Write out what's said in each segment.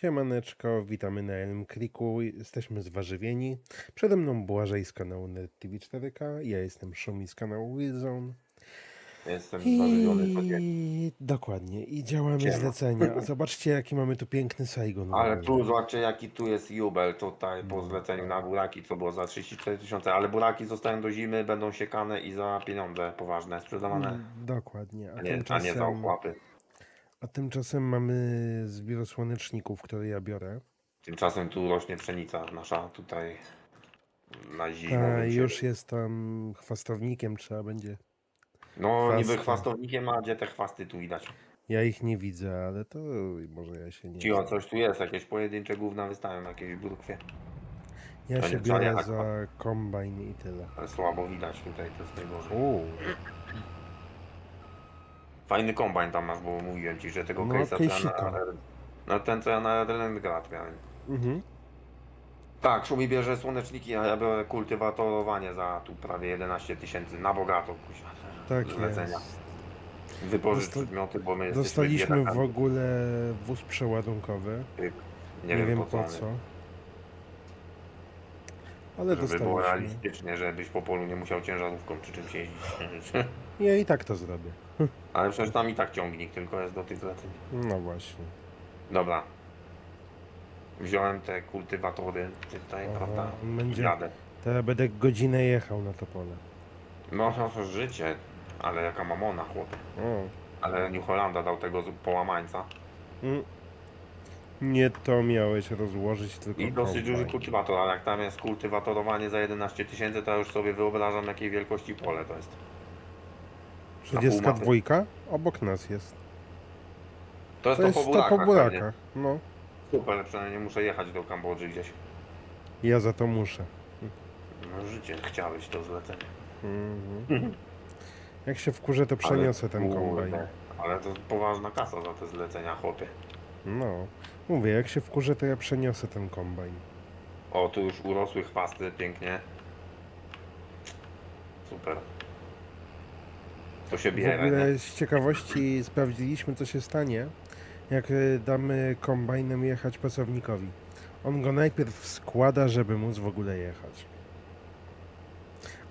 Siemaneczko, witamy na Elm Creeku. Jesteśmy zwarzywieni. Przede mną Błażej z kanału NetTV4K. Ja jestem Szumi z kanału Wilzone. Jestem zważywiony codziennie. I dokładnie. I działamy Siema. zlecenia. Zobaczcie, jaki mamy tu piękny Saigon. Ale tu zobaczcie jaki tu jest jubel tutaj po No. zleceniu na buraki, co było za 34 tysiące, ale buraki zostają do zimy, będą siekane i za pieniądze poważne sprzedawane, Mm, Dokładnie. A nie, a nie za tymczasem, ochłapy. A tymczasem mamy zbiór słoneczników, który ja biorę. Tymczasem tu rośnie pszenica nasza tutaj na zimę. A już jest tam chwastownikiem, trzeba będzie. No chwasty. niby chwastownikiem, a gdzie te chwasty tu widać? Ja ich nie widzę, ale to może ja się nie. Cicho, coś tu jest, jakieś pojedyncze gówna wystają, jakieś burkwie, Ja to się biorę za kombajn i tyle. ale słabo widać tutaj, to jest najgorzej. Uuu, Fajny kombajn tam masz, bo mówiłem ci, że tego No, case'a co ja case'ika. na, no ten co ja na Redland miałem. mhm. Tak, Szumi bierze słoneczniki, a ja biorę kultywatorowanie za tu prawie 11 tysięcy na bogato, kuźwa, tak zlecenia. jest. Wypożycz Dosta- przedmioty, bo my jesteśmy Dostaliśmy w biedakami. ogóle wóz przeładunkowy. Nie, wiem, po co. co. Ale Żeby było dostaliśmy. realistycznie, żebyś po polu nie musiał ciężarówką czy czymś jeździć. Ja i tak to zrobię. Ale przecież tam i tak ciągnik tylko jest do tych zleceń. No właśnie. Dobra. Wziąłem te kultywatory tutaj, Aha, prawda? on będzie- Jadę. Teraz będę godzinę jechał na to pole. No to życie, ale jaka mamona chłopie. O. Ale New Hollanda dał tego połamańca. Mm. Nie to miałeś rozłożyć, tylko I dosyć kombajn. duży kultywator, ale jak tam jest kultywatorowanie za 11 tysięcy, to ja już sobie wyobrażam jakiej wielkości pole to jest. na pół 32 obok nas jest. To jest To to, jest po to burakach. po pewnie. burakach. No. Super, przynajmniej nie muszę jechać do Kambodży gdzieś. Ja za to muszę. No życie, chciałeś to zlecenie. Mhm. Jak się wkurzę, to przeniosę ten kurde, kombajn. Ale to poważna kasa za te zlecenia, chłopie. No. Mówię, jak się wkurzę, to ja przeniosę ten kombajn. O, tu już urosły chwasty, pięknie. Super. To się W bierze, nie? ogóle z ciekawości sprawdziliśmy, co się stanie, jak y, damy kombajnem jechać pasownikowi. On go najpierw składa, żeby móc w ogóle jechać.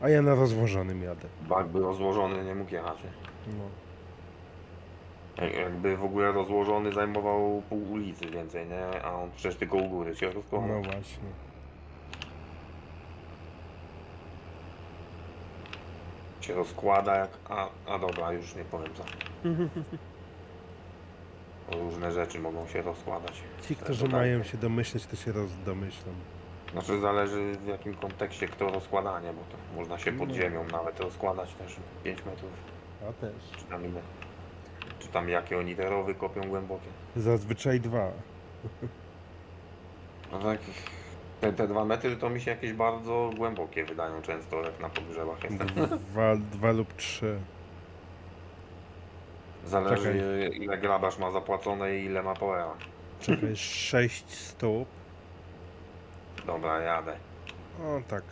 A ja na rozłożonym jadę. Bak by rozłożony nie mógł jechać. nie? No. Jak- Jakby w ogóle rozłożony zajmował pół ulicy więcej, nie? A on przecież tylko u góry się no rozkochał. właśnie. Się rozkłada jak... A, a dobra, już nie powiem co. Różne rzeczy mogą się rozkładać. Ci, którzy mają się domyśleć, to się rozdomyślą. Znaczy zależy w jakim kontekście kto rozkładanie, bo to można się pod No. ziemią nawet rozkładać też 5 metrów, A też. czy tam ile. Czy tam jakie oni te rowy kopią głębokie. Zazwyczaj dwa. No tak, te, te dwa metry to mi się jakieś bardzo głębokie wydają często, jak na pogrzebach jestem. Dwa, dwa lub trzy. Zależy Czekaj. ile grabarz ma zapłacone i ile ma poera. Czekaj, sześć stóp. Dobra, jadę. O tak.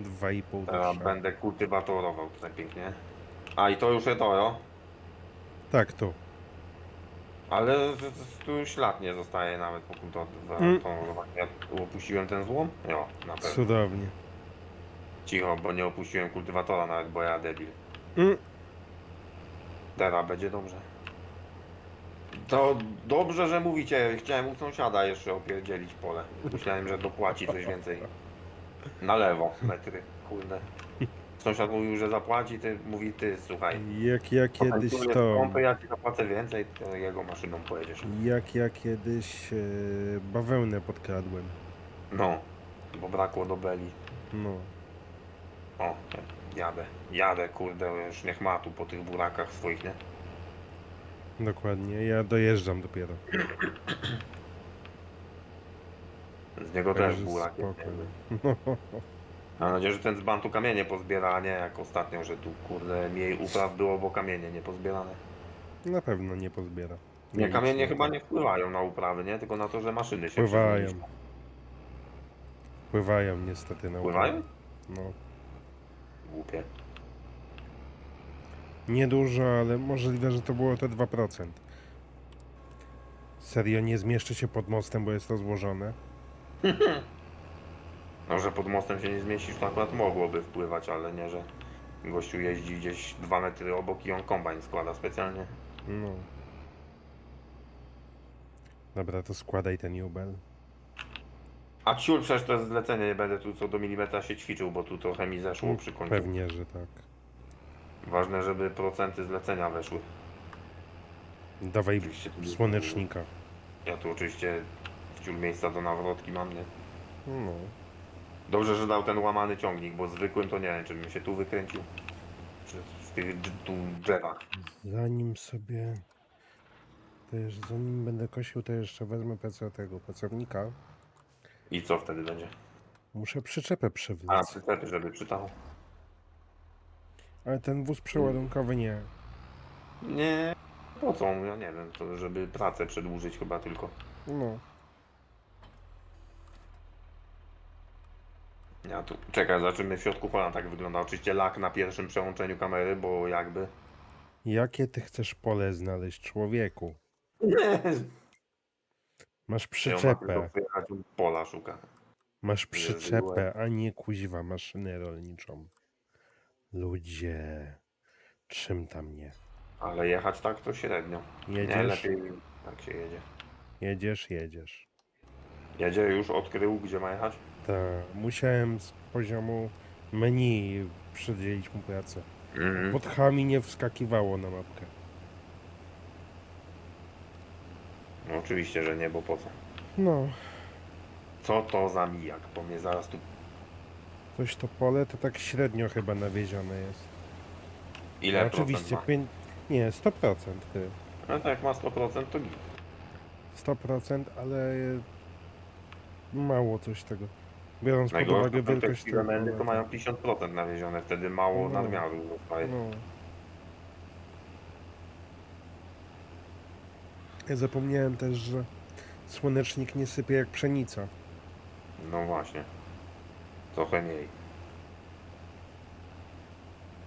Dwa i pół Teraz będę kultywatorował tutaj pięknie. A i to już jest to, jo? Tak, tu. Ale z- z- tu już ślad nie zostaje nawet po kultywatorowanie. Mm. Ja tu opuściłem ten złom? Jo, na pewno. Cudownie. Cicho, bo nie opuściłem kultywatora nawet, bo ja debil. Mm. Teraz będzie dobrze. To dobrze, że mówicie. Chciałem u sąsiada jeszcze opierdzielić pole. Myślałem, że dopłaci coś więcej. Na lewo metry, kurde. Sąsiad mówił, że zapłaci, ty mówi ty, słuchaj. Jak ja kiedyś to. Pompy, ja ci zapłacę więcej, to jego maszyną pojedziesz. Jak ja kiedyś e, bawełnę podkradłem. No, bo brakło do beli. No. O, jadę, jadę, kurde, już niech ma tu po tych burakach swoich, nie? Dokładnie. Ja dojeżdżam dopiero. Z niego też Także burak jest. spoko. jakby. No. Mam nadzieję, że ten z bantu kamienie pozbiera, a nie jak ostatnio, że tu kurde mniej upraw było, bo kamienie nie pozbierane. Na pewno nie pozbiera. Nie, nic kamienie nie chyba da. nie wpływają na uprawy, nie? Tylko na to, że maszyny się Wpływają. Wpływają niestety na Wpływają? No. Głupie. Niedużo, ale możliwe, że to było te 2%. Serio, nie zmieszczę się pod mostem, bo jest rozłożone. No, że pod mostem się nie zmieścisz, to akurat mogłoby wpływać, ale nie, że gościu jeździ gdzieś dwa metry obok i on kombajn składa specjalnie. No. Dobra, to składaj ten jubel. A ciul, przecież to jest zlecenie, nie będę tu co do milimetra się ćwiczył, bo tu trochę mi zeszło przy końcu. Pewnie, że tak. Ważne, żeby procenty zlecenia weszły. Dawaj Oczywiście tu- słonecznika. Ja tu oczywiście ciul miejsca do nawrotki mam, nie? No. Dobrze, że dał ten łamany ciągnik, bo zwykłym to nie wiem, czy bym się tu wykręcił. Czy w tych dż- tu drzewach. Zanim sobie... Też, zanim będę kosił, to jeszcze wezmę PC tego pracownika. I co wtedy będzie? Muszę przyczepę A, przywlec. żeby czytał. Ale ten wóz przeładunkowy nie. Nie, po co? Ja nie wiem, to żeby pracę przedłużyć chyba tylko. No. Ja tu, czekaj, zobaczymy w środku pola tak wygląda. Oczywiście lak na pierwszym przełączeniu kamery, bo jakby... Jakie ty chcesz pole znaleźć, człowieku? Masz przyczepę. Pola szuka. Masz Nie przyczepę, a nie kuźwa maszynę rolniczą. Ludzie, czym tam nie? Ale jechać tak to średnio. Nie, Jedziesz, lepiej tak się jedzie. jedziesz, jedziesz. Jedzie już, odkrył gdzie ma jechać? Tak, musiałem z poziomu menu przydzielić mu pracę. Mhm. Pod chami nie wskakiwało na mapkę. No oczywiście, że nie, bo po co? No, Co to za mijak? Bo mnie zaraz tu... coś to pole to tak średnio chyba nawiezione jest. Ile Oczywiście, procent pię... nie, 100% ty. ma? No to jak ma 100% to git. 100%, ale mało coś tego. Biorąc pod uwagę wielkość tego elementy to mają 50% nawiezione, wtedy mało No. nadmiaru zostaje. No. Ja zapomniałem też, że słonecznik nie sypie jak pszenica. No właśnie. Trochę mniej.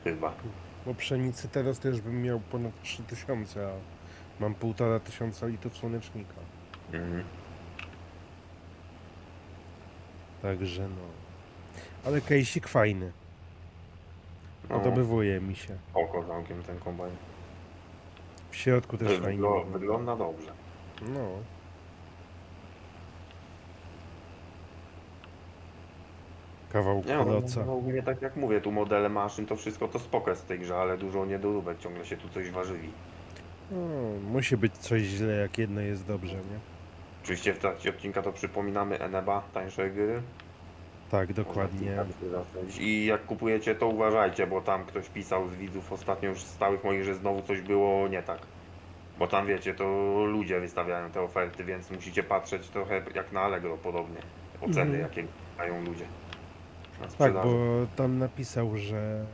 Chyba. Bo pszenicy teraz też bym miał ponad 3000, a mam półtora tysiąca litrów słonecznika. Mhm. Także no. Ale kejsik fajny. No, Podobywuje mi się. oko zamkiem ten kombajn. W środku też fajnie. Wygl- wygląda. wygląda dobrze. No. Kawał Nie, no, no, ogólnie tak jak mówię, tu modele maszyn to wszystko to spoko jest w tej grze, ale dużo niedoróbek, ciągle się tu coś warzywi. No, musi być coś źle, jak jedno jest dobrze, nie? Oczywiście w trakcie odcinka to przypominamy Eneba, tańsze gry. Tak, dokładnie. I jak kupujecie to uważajcie, bo tam ktoś pisał z widzów ostatnio już stałych moich, że znowu coś było nie tak. Bo tam wiecie, to ludzie wystawiają te oferty, więc musicie patrzeć trochę jak na Allegro podobnie. Oceny Mhm. jakie mają ludzie. Na Tak, sprzedaży. bo tam napisał, że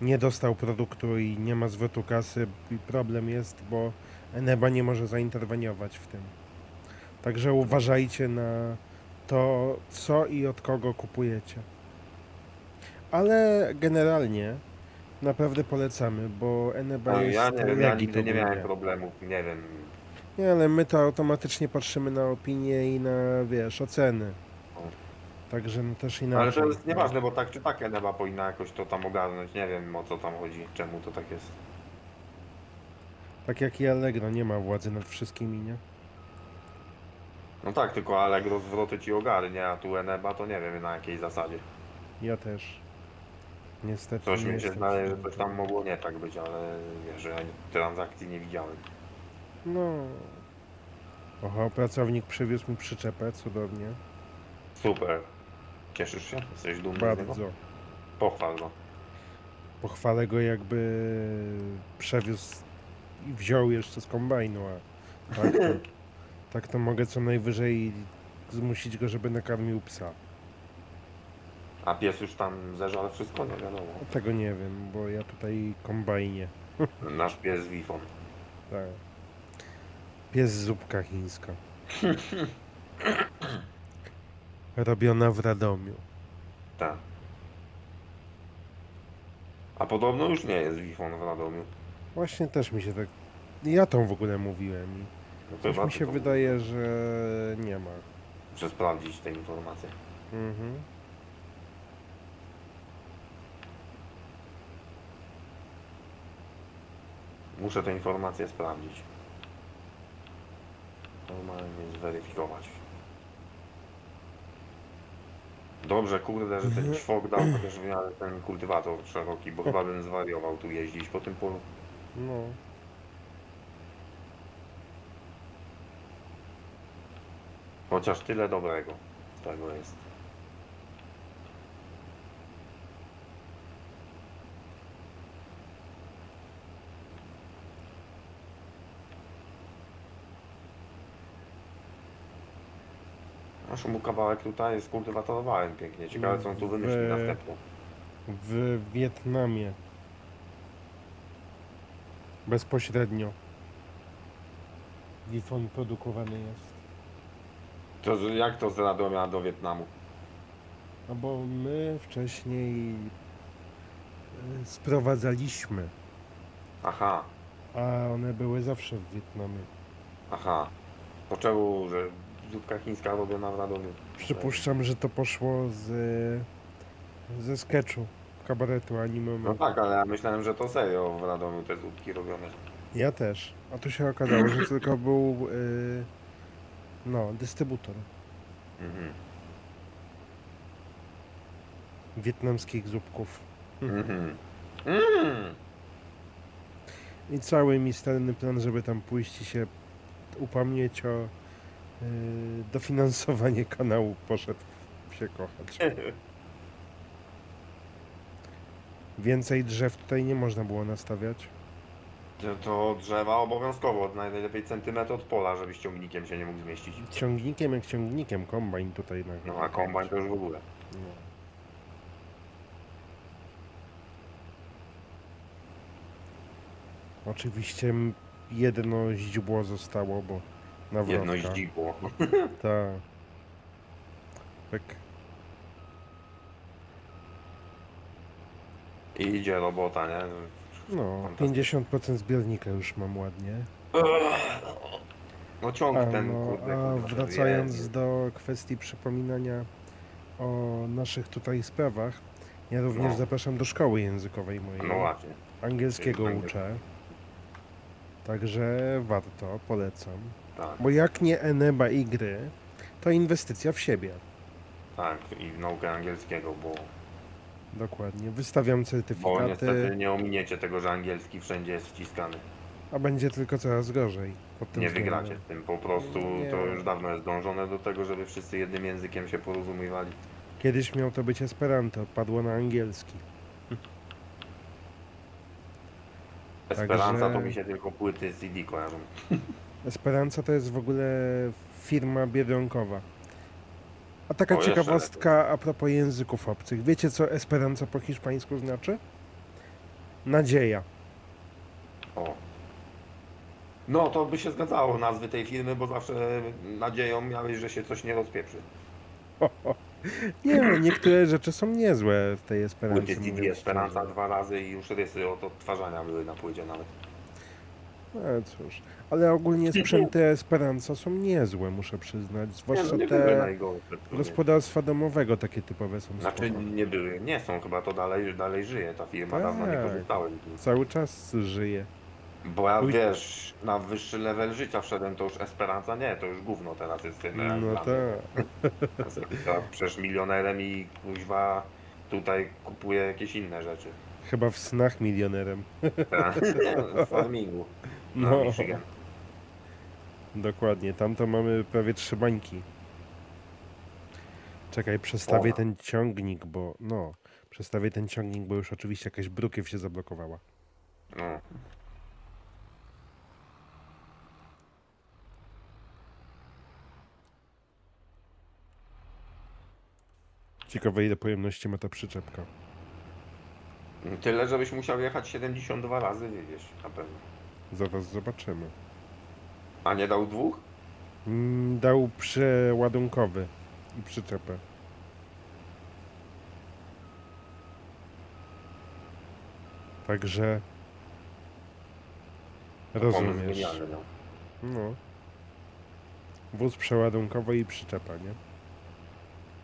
nie dostał produktu i nie ma zwrotu kasy i problem jest, bo Eneba nie może zainterweniować w tym. Także uważajcie na to, co i od kogo kupujecie. Ale generalnie naprawdę polecamy, bo Eneba No, jest ja nie wiem, ja nigdy nie miałem problemów, nie wiem. Nie, ale my to automatycznie patrzymy na opinie i na, wiesz, oceny. Także no też inaczej. Ale to jest nieważne, bo tak czy tak Eneba powinna jakoś to tam ogarnąć. Nie wiem o co tam chodzi, czemu to tak jest. Tak jak i Allegro nie ma władzy nad wszystkimi, nie? No tak, tylko Allegro zwroty ci ogarnie, a tu Eneba to nie wiem na jakiej zasadzie. Ja też. Niestety. Coś nie mi się jestem zdaje, że coś tam mogło nie tak być, ale wiesz, że ja transakcji nie widziałem. No. Oho, pracownik przywiózł mi przyczepę, cudownie. Super. Cieszysz się? Jesteś dumny z niego? Bardzo. Pochwal go. Pochwalę go jakby przewiózł i wziął jeszcze z kombajnu, a tak to, tak to mogę co najwyżej zmusić go, żeby nakarmił psa. A pies już tam zeżarł wszystko? Nie wiadomo. Tego nie wiem, bo ja tutaj kombajnie. Nasz pies Wifon. Tak. Pies zupka chińska. Robiona w Radomiu. Tak. A podobno już nie jest Wifon w Radomiu. Właśnie też mi się tak... Ja tą w ogóle mówiłem i Chyba mi się wydaje, że nie ma. Muszę sprawdzić te informacje. Mhm. Muszę te informacje sprawdzić. Normalnie zweryfikować. Dobrze, kurde, że ten ćwok dał chociaż w miarę ten kultywator szeroki, bo chyba bym zwariował tu jeździć po tym polu. No. Chociaż tyle dobrego z tego jest. Aż mu kawałek tutaj skultywatorowałem pięknie. Ciekawe co on tu wymyśli We- następnie. W Wietnamie. Bezpośrednio. Wifon produkowany jest. To z- jak to z Radomia do Wietnamu? No bo my wcześniej y, sprowadzaliśmy, Aha, a one były zawsze w Wietnamie. aha. To czemu, że zupka chińska robiona w Radomiu? Przypuszczam, że to poszło z, ze sketchu kabaretu No anime. tak, ale ja myślałem, że to serio w Radomiu te zupki robione. Ja też. A tu się okazało, że tylko był y, no, dystrybutor Mhm. wietnamskich zupków. Mhm. Mm. I cały misterny plan, żeby tam pójść i się upomnieć o y, dofinansowanie kanału poszedł się kochać. Więcej drzew tutaj nie można było nastawiać. To, to drzewa obowiązkowo, najlepiej centymetr od pola, żeby z ciągnikiem się nie mógł zmieścić. Ciągnikiem jak ciągnikiem, kombajn tutaj na No a kombajn to już w ogóle. No. Oczywiście jedno źdźbło zostało, bo na Jedno ździdło. Tak. Tak. I idzie robota, nie? No, Fantastycznie. 50% zbiornika już mam ładnie. No ciąg A, ten, no, kurde. a kurde, wracając jest. do kwestii przypominania o naszych tutaj sprawach, ja również No. zapraszam do szkoły językowej mojej. No właśnie. Angielskiego Angiel- uczę. Także warto, polecam. Tak, Bo jak nie Eneba i gry, to inwestycja w siebie. tak. I w naukę angielskiego, bo, Dokładnie. Wystawiam bo certyfikaty, niestety nie ominiecie tego, że angielski wszędzie jest wciskany. a będzie tylko coraz gorzej. Pod tym Nie względem. wygracie z tym. Po prostu Nie. to już dawno jest dążone do tego, żeby wszyscy jednym językiem się porozumiewali. Kiedyś miał to być Esperanto, padło na angielski. Esperanza to mi się tylko płyty CD kojarzą. Esperanza to jest w ogóle firma biedronkowa. A taka O, jeszcze ciekawostka a propos języków obcych. Wiecie co Esperanza po hiszpańsku znaczy? Nadzieja. O. No to by się zgadzało nazwy tej firmy, bo zawsze nadzieją miałeś, że się coś nie rozpieprzy. Nie, no, niektóre rzeczy są niezłe w tej Esperance. Płyty CD mówiąc Esperanza szczerze. dwa razy i już rysy od odtwarzania były na płycie nawet. No cóż, ale ogólnie sprzęty Esperanza są niezłe, muszę przyznać. Zwłaszcza nie były te najgorsze. gospodarstwa domowego takie typowe są Znaczy spoko. nie były, nie są chyba, to dalej, dalej żyje ta firma, dawno nie Tak. korzystałem. Cały czas żyje. Bo ja Uj. wiesz, na wyższy level życia wszedłem, to już Esperanza nie, to już gówno teraz jest tym. No tak. tak. Przecież milionerem i kuźwa tutaj kupuje jakieś inne rzeczy. Chyba w snach milionerem. Tak. W farmingu. Na No, Michigan. dokładnie. Tam to mamy prawie trzy bańki. Czekaj, przestawię O. ten ciągnik, bo no, przestawię ten ciągnik, bo już oczywiście jakaś brukiew się zablokowała. No. Ciekawe ile pojemności ma ta przyczepka. Tyle, żebyś musiał jechać 72 razy, wiesz, na pewno. Zaraz zobaczymy. A nie dał dwóch? Mm, Dał przeładunkowy i przyczepę. Także rozumiesz. no. No. Wóz przeładunkowy i przyczepa, nie?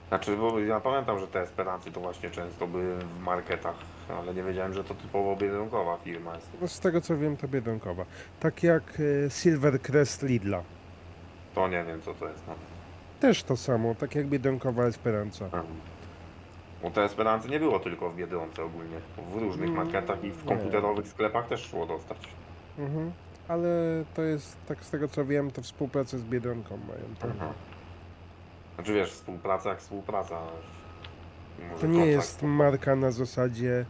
Znaczy, bo ja pamiętam, że te Esperancy to właśnie często były w marketach, ale nie wiedziałem, że to typowo biedronkowa firma jest. No z tego co wiem to Biedronkowa. Tak jak e, Silver Crest Lidla. To nie wiem, co to jest. No. Też to samo, tak jak Biedronkowa Esperanza. Mhm. Bo te Esperancy nie było tylko w Biedronce ogólnie. W różnych Mm, marketach i w komputerowych sklepach też szło dostać. Mhm. Ale to jest, tak z tego co wiem, to współpracę z Biedronką mają. Tak? Znaczy wiesz, współpraca jak współpraca. Może To nie kontrakt- jest marka na zasadzie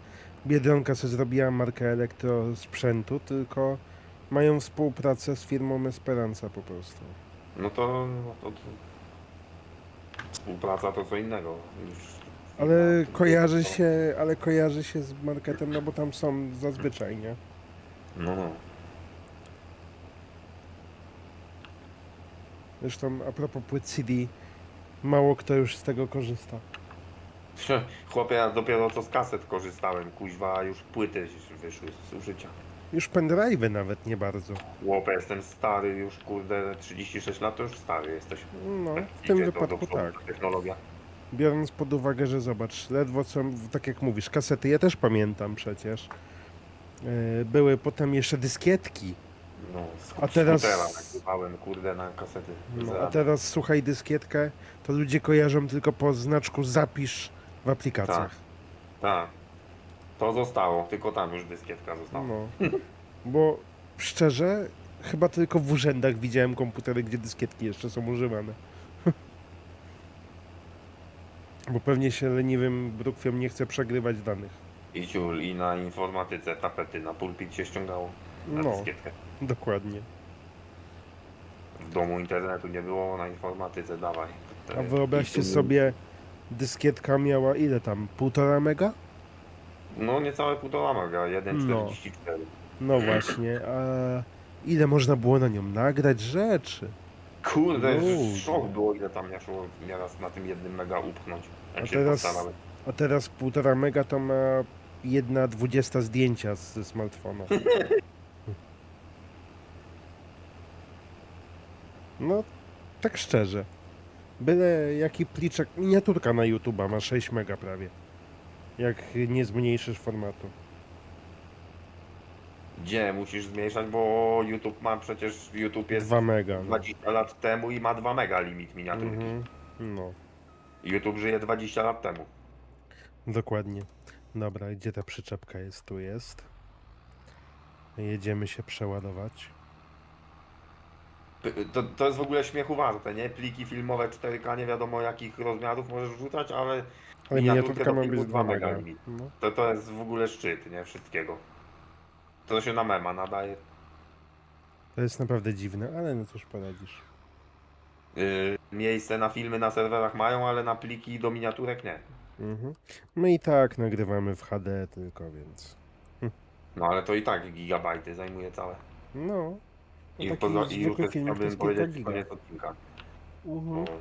Biedronka sobie zrobiła markę elektrosprzętu, tylko mają współpracę z firmą Esperanza po prostu. No to, no to, to... Współpraca to co innego. Niż Ale kojarzy się, ale kojarzy się z marketem, no bo tam są zazwyczaj, nie? No, no. Zresztą a propos płyt CD, mało kto już z tego korzysta. Chłopie, ja dopiero co z kaset korzystałem, kuźwa, już płyty wyszły z użycia. Już pendrive'y nawet nie bardzo. Chłopie, jestem stary już, kurde, 36 lat to już stary jesteś. No, Tak w tym idzie do- do wypadku przodu tak. ta Technologia. Biorąc pod uwagę, że zobacz, ledwo co, tak jak mówisz, kasety, ja też pamiętam przecież. Yy, Były potem jeszcze dyskietki. No, z A teraz- skutera nagrywałem, kurde, na kasety. No, a teraz słuchaj dyskietkę, to ludzie kojarzą tylko po znaczku zapisz w aplikacjach. Tak. To zostało, tylko tam już dyskietka została. No. Bo szczerze, chyba tylko w urzędach widziałem komputery, gdzie dyskietki jeszcze są używane. Bo pewnie się leniwym brukwiom nie chce przegrywać danych. I ciul, i na informatyce tapety na pulpit się ściągało. Na No, dyskietkę. dokładnie. W domu internetu nie było, na informatyce dawaj. A wyobraźcie I sobie, dyskietka miała ile tam? Półtora mega? No niecałe półtora mega, 1,44. No właśnie, a ile można było na nią nagrać rzeczy? Kurde, Ludzie. szok było ile tam szło nieraz na tym jednym mega upchnąć. Jak A się teraz- postarałem. A teraz półtora mega to ma jedna dwudziesta zdjęcia z- ze smartfona. No, tak szczerze. Byle jaki pliczek, miniaturka na YouTube'a ma 6 mega prawie. Jak nie zmniejszysz formatu. Gdzie musisz zmniejszać, bo YouTube ma przecież, YouTube jest 2 mega. No. 20 lat temu i ma 2 mega limit miniaturki. Mhm. no, YouTube żyje 20 lat temu. dokładnie. Dobra, gdzie ta przyczepka jest? Tu jest. Jedziemy się przeładować. To, to jest w ogóle śmiechu warte, nie? Pliki filmowe 4K nie wiadomo jakich rozmiarów możesz wrzucać, ale Ale miniaturka ma być 2 2 mega. No. to, to jest w ogóle szczyt, nie? Wszystkiego. To się na mema nadaje. To jest naprawdę dziwne, ale no cóż poradzisz. Yy, miejsce na filmy na serwerach mają, ale na pliki do miniaturek nie. Mhm. My i tak nagrywamy w HD tylko, więc. No ale to i tak gigabajty zajmuje całe. No. I, taki poza, i już zwykły jest, filmik to chciałbym jest powiedzieć, giga. koniec odcinka. Mhm. Bo-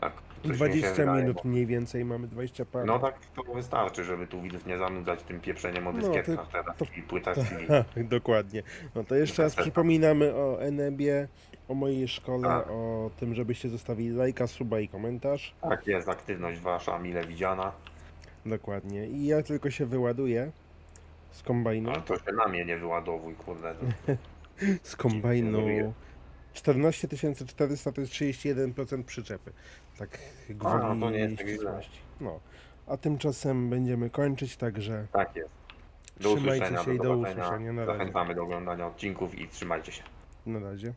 Tak, coś mi się 20 wydaje, minut bo- mniej więcej, mamy 20 parę. No tak to wystarczy, żeby tu widzów nie zanudzać tym pieprzeniem o No, dyskietkach teraz to- i płytach Tak, CD. dokładnie. No to jeszcze raz Kaseta. przypominamy o Enebie, o mojej szkole, Tak. o tym, żebyście zostawili lajka, suba i komentarz. Tak jest, aktywność wasza mile widziana, Dokładnie. I ja tylko się wyładuję z kombajnu. ale to się na mnie nie wyładowuj, kurde. Z kombajnu. zrobiłem. 14 400 to jest 31% przyczepy. Tak gwoli to nie jest tak ścisłości. No. A tymczasem będziemy kończyć, także Tak jest. Do Trzymajcie usłyszenia, się i do usłyszenia. Na razie. Zachęcamy do oglądania odcinków i trzymajcie się. na razie.